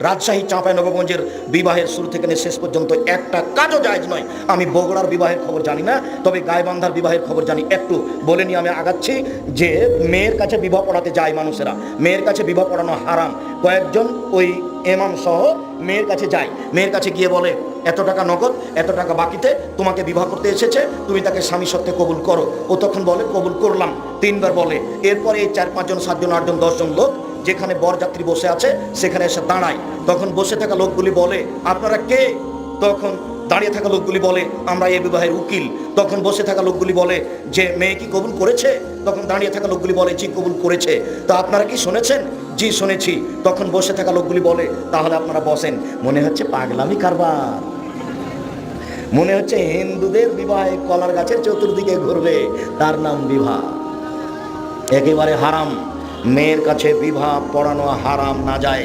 রাজশাহী চাঁপাইনবাবগঞ্জের বিবাহের শুরু থেকে শেষ পর্যন্ত একটা কাজও জায়জ নয়। আমি বগুড়ার বিবাহের খবর জানি না, তবে গায়বান্ধার বিবাহের খবর জানি। একটু বলে নিয়ে আমি আগাচ্ছি যে মেয়ের কাছে বিবাহ পড়াতে যায় মানুষেরা। মেয়ের কাছে বিবাহ পড়ানো হারাম। কয়েকজন ওই এমাম সহ মেয়ের কাছে যায়। মেয়ের কাছে গিয়ে বলে, এত টাকা নগদ, এত টাকা বাকিতে, তোমাকে বিবাহ করতে এসেছে, তুমি তাকে স্বামী সত্ত্বে কবুল করো। ও তখন বলে, কবুল করলাম। তিনবার বলে। এরপরে এই চার, পাঁচজন, সাতজন, আটজন, দশজন লোক যেখানে বরযাত্রী বসে আছে, সেখানে এসে দাঁড়ায়। তখন বসে থাকা লোকগুলি বলে, আপনারা কে? তখন দাঁড়িয়ে থাকা লোকগুলি বলে, আমরা এই বিবাহের উকিল। তখন বসে থাকা লোকগুলি বলে, যে মেয়ে কি কবুল করেছে? তখন দাঁড়িয়ে থাকা লোকগুলি বলে, জি, কবুল করেছে। তো আপনারা কি শুনেছেন? জি, শুনেছি। তখন বসে থাকা লোকগুলি বলে, তাহলে আপনারা বসেন। মনে হচ্ছে পাগলামি কারবার। মনে হচ্ছে হিন্দুদের বিবাহে কলার গাছের চতুর্দিকে ঘুরবে, তার নাম বিবাহ। একেবারে হারাম। মেয়ের কাছে বিবাহ পড়ানো হারাম না যায়